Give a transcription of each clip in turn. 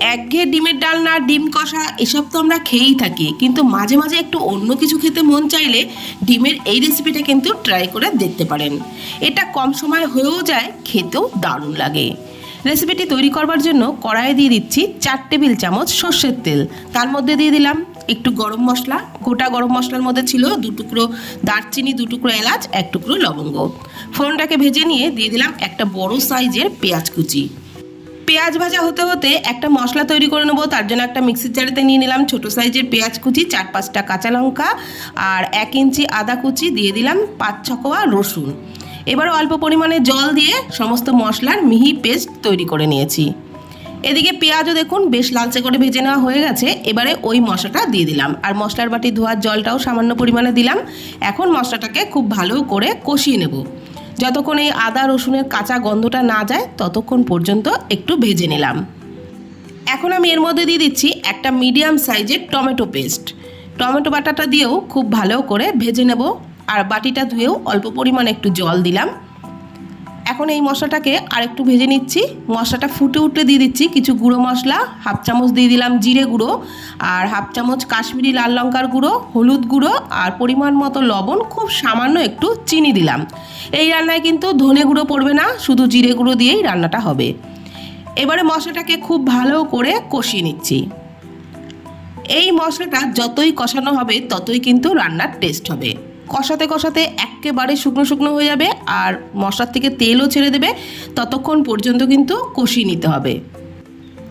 একঘেয়ে ডিমের ডালনা ডিম কষা, এসব তো আমরা খেয়েই থাকি। কিন্তু মাঝে মাঝে একটু অন্য কিছু খেতে মন চাইলে ডিমের এই রেসিপিটা কিন্তু ট্রাই করে দেখতে পারেন। এটা কম সময় হয়েও যায়, খেতেও দারুণ লাগে। রেসিপিটি তৈরি করবার জন্য কড়াইয়ে দিয়ে দিচ্ছি চার টেবিল চামচ সর্ষের তেল। তার মধ্যে দিয়ে দিলাম একটু গরম মশলা। গোটা গরম মশলার মধ্যে ছিল দু টুকরো দারচিনি, দু টুকরো এলাচ, এক টুকরো লবঙ্গ। ফোড়নটাকে ভেজে নিয়ে দিয়ে দিলাম একটা বড় সাইজের পেঁয়াজ কুচি। পেঁয়াজ ভাজা হতে হতে একটা মশলা তৈরি করে নেব, তার জন্য একটা মিক্সির জারেতে নিয়ে নিলাম ছোটো সাইজের পেঁয়াজ কুচি, চার পাঁচটা কাঁচা লঙ্কা আর এক ইঞ্চি আদা কুচি, দিয়ে দিলাম পাঁচ ছকোয়া রসুন। এবার অল্প পরিমাণে জল দিয়ে সমস্ত মশলার মিহি পেস্ট তৈরি করে নিয়েছি। এদিকে পেঁয়াজও দেখুন বেশ লালচে করে ভেজে নেওয়া হয়ে গেছে, এবারে ওই মশলাটা দিয়ে দিলাম। আর মশলার বাটি ধোয়ার জলটাও সামান্য পরিমাণে দিলাম। এখন মশলাটাকে খুব ভালো করে কষিয়ে নেব। যতক্ষণ এই আদা রসুনের কাঁচা গন্ধটা না যায়, ততক্ষণ পর্যন্ত একটু ভেজে নিলাম। এখন আমি এর মধ্যে দিয়ে দিচ্ছি একটা মিডিয়াম সাইজের টমেটো পেস্ট। টমেটো বাটাটা দিয়েও খুব ভালো করে ভেজে নেব। আর বাটিটা ধুয়েও অল্প পরিমাণে একটু জল দিলাম। এখন এই মশলাটাকে আরেকটু ভেজে নিচ্ছি। মশলাটা ফুটে উঠলে দিয়ে দিচ্ছি কিছু গুঁড়ো মশলা, হাফ চামচ দিয়ে দিলাম জিরে গুঁড়ো আর হাফ চামচ কাশ্মীরি লাল লঙ্কার গুঁড়ো, হলুদ গুঁড়ো আর পরিমাণ মতো লবণ, খুব সামান্য একটু চিনি দিলাম। এই রান্নায় কিন্তু ধনে গুঁড়ো পড়বে না, শুধু জিরে গুঁড়ো দিয়েই রান্নাটা হবে। এবারে মশলাটাকে খুব ভালো করে কষিয়ে নিচ্ছি। এই মশলাটা যতই কষানো হবে, ততই কিন্তু রান্নার টেস্ট হবে। কষাতে কষাতে একেবারে শুকনো শুকনো হয়ে যাবে আর মশলার থেকে তেলও ছেড়ে দেবে। ততক্ষণ পর্যন্ত কিন্তু কষিয়ে নিতে হবে।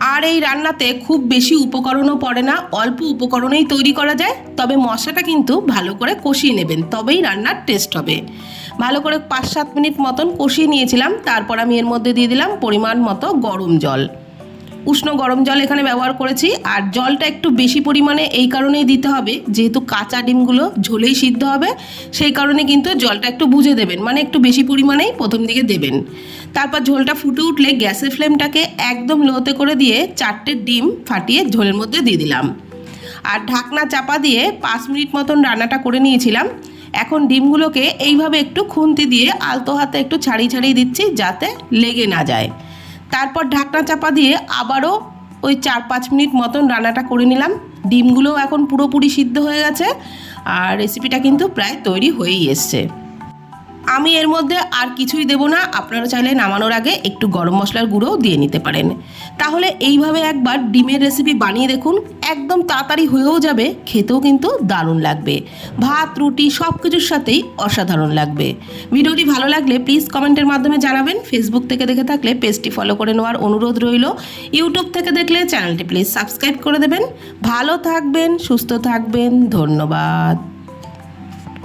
আর এই রান্নাতে খুব বেশি উপকরণও পড়ে না, অল্প উপকরণেই তৈরি করা যায়, তবে মশলাটা কিন্তু ভালো করে কষিয়ে নেবেন, তবেই রান্নার টেস্ট হবে। ভালো করে পাঁচ সাত মিনিট মতন কষিয়ে নিয়েছিলাম, তারপর আমি এর মধ্যে দিয়ে দিলাম পরিমাণ মতো গরম জল। উষ্ণ গরম জল এখানে ব্যবহার করেছি। আর জলটা একটু বেশি পরিমাণে এই কারণেই দিতে হবে, যেহেতু কাঁচা ডিমগুলো ঝোলেই সিদ্ধ হবে, সেই কারণে কিন্তু জলটা একটু বুঝে দেবেন মানে একটু বেশি পরিমাণেই প্রথম দিকে দেবেন। তারপর ঝোলটা ফুটে উঠলে গ্যাসের ফ্লেমটাকে একদম লোতে করে দিয়ে চারটে ডিম ফাটিয়ে ঝোলের মধ্যে দিয়ে দিলাম। আর ঢাকনা চাপা দিয়ে পাঁচ মিনিট মতন রান্নাটা করে নিয়েছিলাম। এখন ডিমগুলোকে এইভাবে একটু খুন্তি দিয়ে আলতো হাতে একটু ছাড়িয়ে ছাড়িয়ে দিচ্ছি যাতে লেগে না যায়। তারপর ঢাকনা চাপা দিয়ে আবারও ওই চার পাঁচ মিনিট মতন রান্নাটা করে নিলাম। ডিমগুলোও এখন পুরোপুরি সিদ্ধ হয়ে গেছে। আর রেসিপিটা কিন্তু প্রায় তৈরি হয়েই এসছে। আমি এর মধ্যে আর কিছুই দেবো না। আপনারা চাইলে নামানোর আগে একটু গরম মশলার গুঁড়োও দিয়ে নিতে পারেন। তাহলে এইভাবে একবার ডিমের রেসিপি বানিয়ে দেখুন, একদম তাড়াতাড়ি হয়েও যাবে, খেতেও কিন্তু দারুণ লাগবে। ভাত, রুটি সব কিছুর সাথেই অসাধারণ লাগবে। ভিডিওটি ভালো লাগলে প্লিজ কমেন্টের মাধ্যমে জানাবেন। ফেসবুক থেকে দেখে থাকলে পেজটি ফলো করে নেওয়ার অনুরোধ রইল। ইউটিউব থেকে দেখলে চ্যানেলটি প্লিজ সাবস্ক্রাইব করে দেবেন। ভালো থাকবেন, সুস্থ থাকবেন, ধন্যবাদ।